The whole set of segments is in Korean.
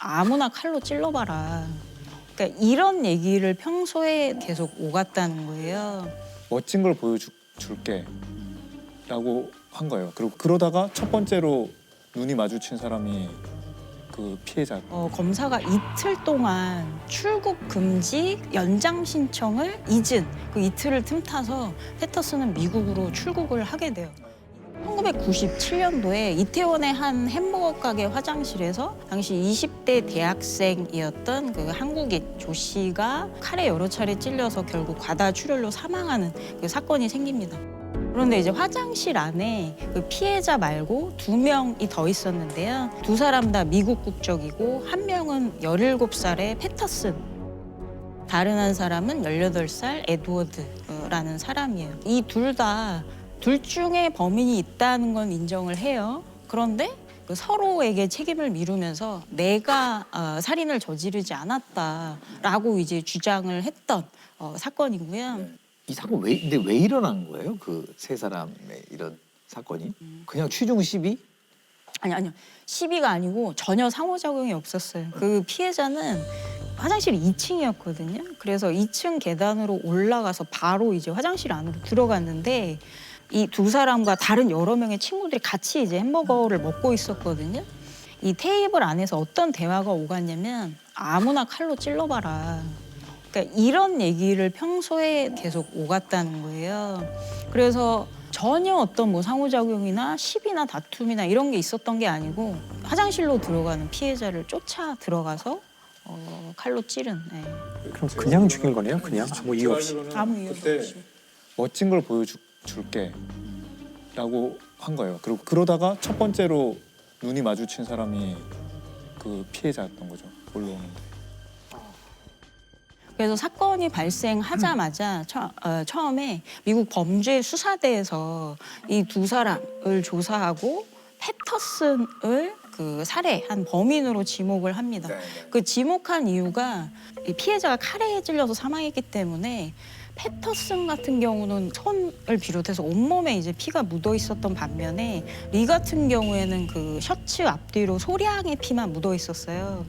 아무나 칼로 찔러봐라. 그러니까 이런 얘기를 평소에 계속 오갔다는 거예요. 멋진 걸 보여줄게 라고 한 거예요. 그리고 그러다가 첫 번째로 눈이 마주친 사람이 그 피해자. 어, 검사가 이틀 동안 출국 금지 연장 신청을 잊은 그 이틀을 틈타서 패터슨은 미국으로 출국을 하게 돼요. 1997년도에 이태원의 한 햄버거 가게 화장실에서 당시 20대 대학생이었던 그 한국인 조 씨가 칼에 여러 차례 찔려서 결국 과다 출혈로 사망하는 그 사건이 생깁니다. 그런데 이제 화장실 안에 그 피해자 말고 두 명이 더 있었는데요. 두 사람 다 미국 국적이고 한 명은 17살의 패터슨. 다른 한 사람은 18살 에드워드라는 사람이에요. 이 둘 다 둘 중에 범인이 있다는 건 인정을 해요. 그런데 그 서로에게 책임을 미루면서 내가 어, 살인을 저지르지 않았다라고 이제 주장을 했던 어, 사건이고요. 이 사건 왜 근데 왜 일어난 거예요? 그 세 사람의 이런 사건이 그냥 취중 시비? 아니 아니요 시비가 아니고 전혀 상호작용이 없었어요. 그 피해자는 화장실이 2층이었거든요. 그래서 2층 계단으로 올라가서 바로 이제 화장실 안으로 들어갔는데 이 두 사람과 다른 여러 명의 친구들이 같이 이제 햄버거를 먹고 있었거든요. 이 테이블 안에서 어떤 대화가 오갔냐면 아무나 칼로 찔러봐라. 그러니까 이런 얘기를 평소에 계속 오갔다는 거예요. 그래서 전혀 어떤 뭐 상호작용이나 시비나 다툼이나 이런 게 있었던 게 아니고 화장실로 들어가는 피해자를 쫓아 들어가서 어, 칼로 찌른 네. 그럼 그냥 죽인 거네요? 그냥 아무 이유 없이. 아무 이유 그때 없이. 멋진 걸 보여 줄게 라고 한 거예요. 그리고 그러다가 첫 번째로 눈이 마주친 사람이 그 피해자였던 거죠. 올라오는데. 그래서 사건이 발생하자마자 처, 어, 처음에 미국 범죄 수사대에서 이 두 사람을 조사하고 패터슨을 그 살해한 범인으로 지목을 합니다. 그 지목한 이유가 이 피해자가 칼에 찔려서 사망했기 때문에 패터슨 같은 경우는 손을 비롯해서 온몸에 이제 피가 묻어 있었던 반면에 리 같은 경우에는 그 셔츠 앞뒤로 소량의 피만 묻어 있었어요.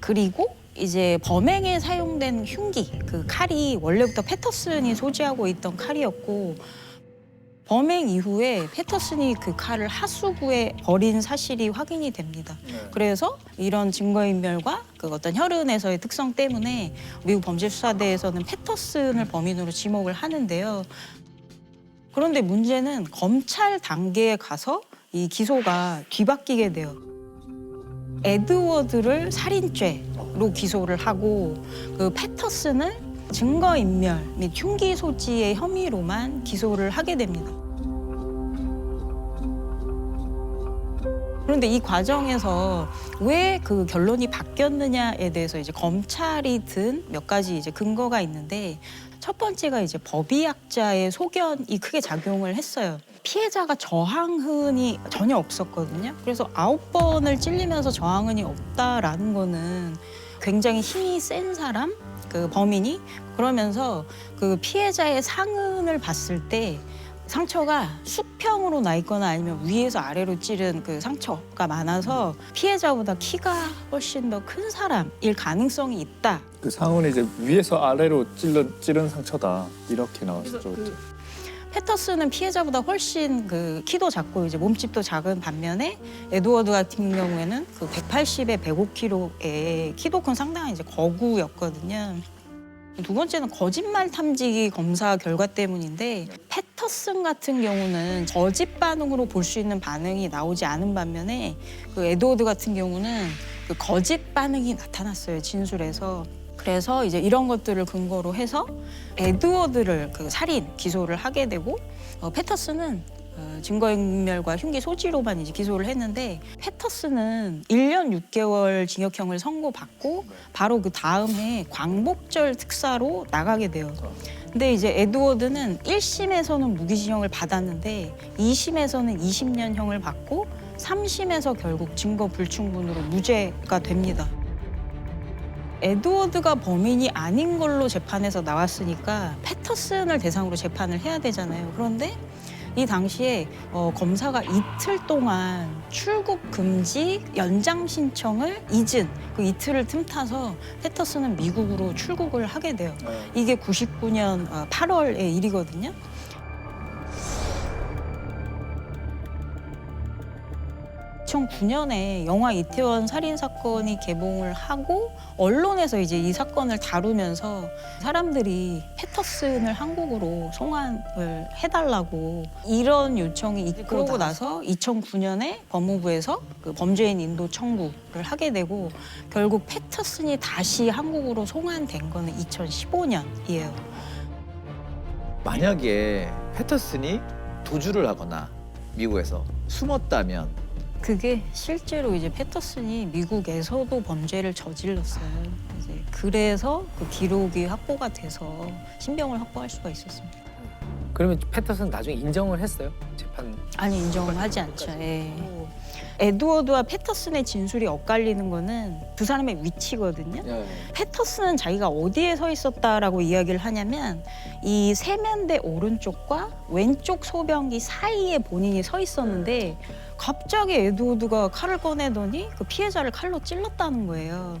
그리고 이제 범행에 사용된 흉기 그 칼이 원래부터 패터슨이 소지하고 있던 칼이었고 범행 이후에 패터슨이 그 칼을 하수구에 버린 사실이 확인이 됩니다. 그래서 이런 증거인멸과 그 어떤 혈흔에서의 특성 때문에 미국 범죄수사대에서는 패터슨을 범인으로 지목을 하는데요. 그런데 문제는 검찰 단계에 가서 이 기소가 뒤바뀌게 돼요. 에드워드를 살인죄로 기소를 하고 그 패터슨을 증거인멸 및 흉기 소지의 혐의로만 기소를 하게 됩니다. 그런데 이 과정에서 왜 그 결론이 바뀌었느냐에 대해서 이제 검찰이 든 몇 가지 이제 근거가 있는데 첫 번째가 이제 법의학자의 소견이 크게 작용을 했어요. 피해자가 저항흔이 전혀 없었거든요. 그래서 아홉 번을 찔리면서 저항흔이 없다라는 거는 굉장히 힘이 센 사람, 그 범인이 그러면서 그 피해자의 상흔을 봤을 때 상처가 수평으로 나 있거나 아니면 위에서 아래로 찌른 그 상처가 많아서 피해자보다 키가 훨씬 더 큰 사람일 가능성이 있다. 그 상흔이 이제 위에서 아래로 찔른, 찌른 상처다. 이렇게 나왔었죠. 그때. 패터슨은 피해자보다 훨씬 그 키도 작고 이제 몸집도 작은 반면에 에드워드 같은 경우에는 그 180에 105kg의 키도 큰 상당한 이제 거구였거든요. 두 번째는 거짓말 탐지기 검사 결과 때문인데 패터슨 같은 경우는 거짓 반응으로 볼 수 있는 반응이 나오지 않은 반면에 그 에드워드 같은 경우는 그 거짓 반응이 나타났어요 진술에서. 그래서 이제 이런 것들을 근거로 해서 에드워드를 그 살인 기소를 하게 되고 어, 패터슨은 어, 증거인멸과 흉기 소지로만 이제 기소를 했는데 패터슨은 1년 6개월 징역형을 선고받고 바로 그 다음 해 광복절 특사로 나가게 돼요. 근데 이제 에드워드는 1심에서는 무기징역을 받았는데 2심에서는 20년형을 받고 3심에서 결국 증거 불충분으로 무죄가 됩니다. 에드워드가 범인이 아닌 걸로 재판에서 나왔으니까 패터슨을 대상으로 재판을 해야 되잖아요. 그런데 이 당시에 어, 검사가 이틀 동안 출국 금지 연장 신청을 잊은 그 이틀을 틈타서 패터슨은 미국으로 출국을 하게 돼요. 이게 99년 8월의 일이거든요. (2009년에) 영화 이태원 살인 사건이 개봉을 하고 언론에서 이제 이 사건을 다루면서 사람들이 패터슨을 한국으로 송환을 해달라고 이런 요청이 있고 그러고 나서 2009년에 법무부에서 그 범죄인 인도 청구를 하게 되고 결국 패터슨이 다시 한국으로 송환된 거는 2015년이에요. 만약에 패터슨이 도주를 하거나 미국에서 숨었다면 그게 실제로 이제 패터슨이 미국에서도 범죄를 저질렀어요. 이제 그래서 그 기록이 확보가 돼서 신병을 확보할 수가 있었습니다. 그러면 패터슨 나중에 인정을 했어요? 아니 인정을 하지 않죠. 예. 에드워드와 패터슨의 진술이 엇갈리는 거는 두 사람의 위치거든요. 패터슨은 자기가 어디에 서 있었다라고 이야기를 하냐면 이 세면대 오른쪽과 왼쪽 소변기 사이에 본인이 서 있었는데 갑자기 에드워드가 칼을 꺼내더니 그 피해자를 칼로 찔렀다는 거예요.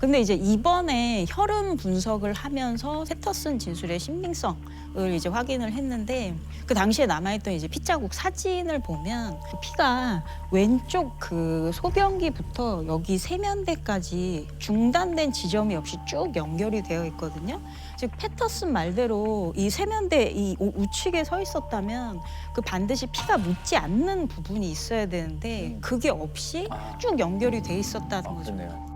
근데 이제 이번에 혈흔 분석을 하면서 패터슨 진술의 신빙성을 이제 확인을 했는데 그 당시에 남아있던 이제 피자국 사진을 보면 그 피가 왼쪽 그 소변기부터 여기 세면대까지 중단된 지점이 없이 쭉 연결이 되어 있거든요. 즉 패터슨 말대로 이 세면대 이 우- 우측에 서 있었다면 그 반드시 피가 묻지 않는 부분이 있어야 되는데 그게 없이 쭉 연결이 돼 있었다는 거죠.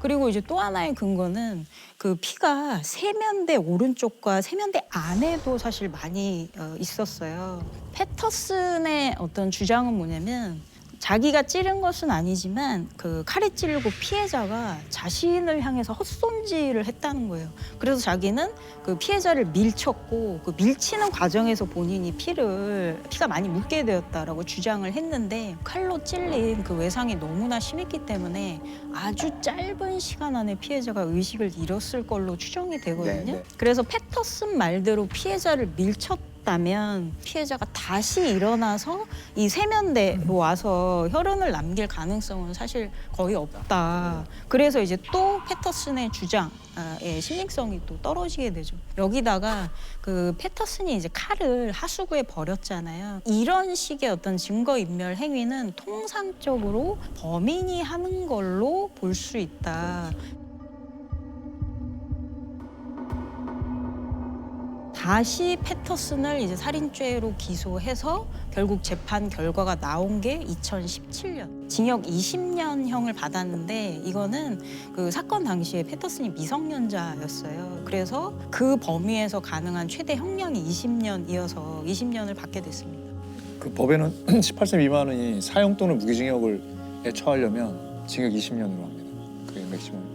그리고 이제 또 하나의 근거는 그 피가 세면대 오른쪽과 세면대 안에도 사실 많이 어, 있었어요. 패터슨의 어떤 주장은 뭐냐면 자기가 찌른 것은 아니지만 그 칼에 찌르고 피해자가 자신을 향해서 헛손질을 했다는 거예요. 그래서 자기는 그 피해자를 밀쳤고 그 밀치는 과정에서 본인이 피를 피가 많이 묻게 되었다라고 주장을 했는데 칼로 찔린 그 외상이 너무나 심했기 때문에 아주 짧은 시간 안에 피해자가 의식을 잃었을 걸로 추정이 되거든요. 네, 네. 그래서 패터슨 말대로 피해자를 밀쳤 다면 피해자가 다시 일어나서 이 세면대로 와서 혈흔을 남길 가능성은 사실 거의 없다. 그래서 이제 또 패터슨의 주장의 신빙성이 또 떨어지게 되죠. 여기다가 그 패터슨이 이제 칼을 하수구에 버렸잖아요. 이런 식의 어떤 증거 인멸 행위는 통상적으로 범인이 하는 걸로 볼 수 있다. 다시 패터슨을 이제 살인죄로 기소해서 결국 재판 결과가 나온 게 2017년 징역 20년형을 받았는데 이거는 그 사건 당시에 패터슨이 미성년자였어요. 그래서 그 범위에서 가능한 최대 형량이 20년이어서 20년을 받게 됐습니다. 그 법에는 18세 미만이 사형 또는 무기징역을 처하려면 징역 20년으로 합니다. 그게 맥시멈입니다.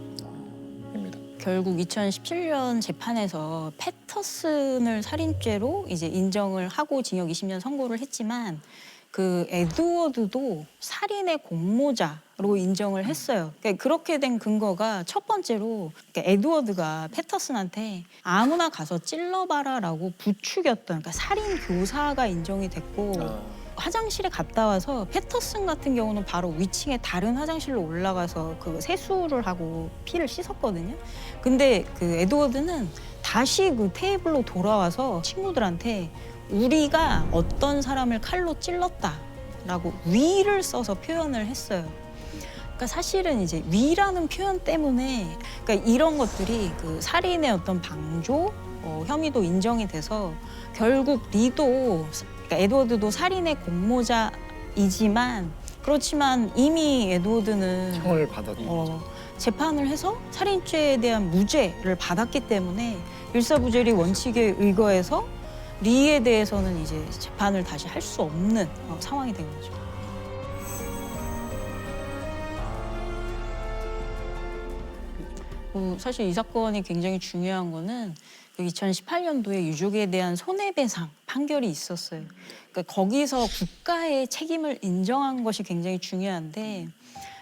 결국 2017년 재판에서 패터슨을 살인죄로 이제 인정을 하고 징역 20년 선고를 했지만 그 에드워드도 살인의 공모자로 인정을 했어요. 그러니까 그렇게 된 근거가 첫 번째로 그러니까 에드워드가 패터슨한테 아무나 가서 찔러봐라라고 부추겼던 그러니까 살인 교사가 인정이 됐고 화장실에 갔다 와서 패터슨 같은 경우는 바로 위층에 다른 화장실로 올라가서 그 세수를 하고 피를 씻었거든요. 근데 그 에드워드는 다시 그 테이블로 돌아와서 친구들한테 우리가 어떤 사람을 칼로 찔렀다라고 위를 써서 표현을 했어요. 그러니까 사실은 이제 위라는 표현 때문에 그러니까 이런 것들이 그 살인의 어떤 방조 어, 혐의도 인정이 돼서 결국 리도 그러니까 에드워드도 살인의 공모자이지만 그렇지만 이미 에드워드는 형을 받았. 어, 재판을 해서 살인죄에 대한 무죄를 받았기 때문에 일사부재리 원칙에 의거해서 리에 대해서는 이제 재판을 다시 할 수 없는 어, 상황이 된 거죠. 그 사실 이 사건이 굉장히 중요한 거는 그 2018년도에 유족에 대한 손해배상 판결이 있었어요. 그러니까 거기서 국가의 책임을 인정한 것이 굉장히 중요한데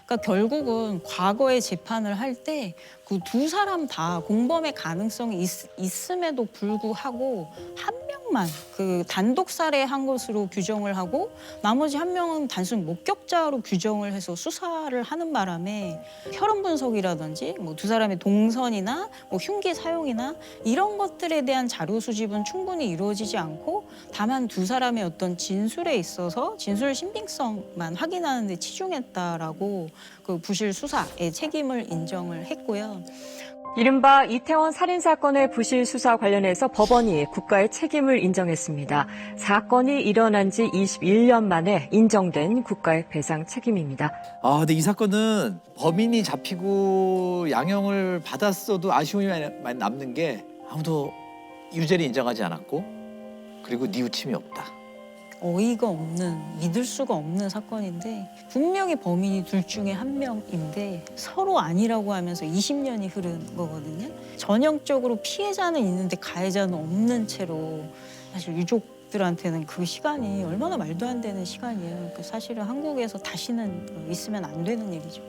그러니까 결국은 과거의 재판을 할 때그 두 사람 다 공범의 가능성이 있, 음에도 불구하고 한 명만 그 단독 살해한 것으로 규정을 하고 나머지 한 명은 단순 목격자로 규정을 해서 수사를 하는 바람에 혈흔 분석이라든지 뭐 두 사람의 동선이나 뭐 흉기 사용이나 이런 것들에 대한 자료 수집은 충분히 이루어지지 않고 다만 두 사람의 어떤 진술에 있어서 진술 신빙성만 확인하는 데 치중했다라고 그 부실 수사의 책임을 인정을 했고요. 이른바 이태원 살인 사건의 부실 수사 관련해서 법원이 국가의 책임을 인정했습니다. 사건이 일어난 지 21년 만에 인정된 국가의 배상 책임입니다. 아, 근데 이 사건은 범인이 잡히고 양형을 받았어도 아쉬움이 많이- 남는 게 아무도 유죄를 인정하지 않았고 그리고 뉘우침이 없다. 어이가 없는 믿을 수가 없는 사건인데 분명히 범인이 둘 중에 한 명인데 서로 아니라고 하면서 20년이 흐른 거거든요. 전형적으로 피해자는 있는데 가해자는 없는 채로 사실 유족들한테는 그 시간이 얼마나 말도 안 되는 시간이에요. 그 사실은 한국에서 다시는 있으면 안 되는 일이죠.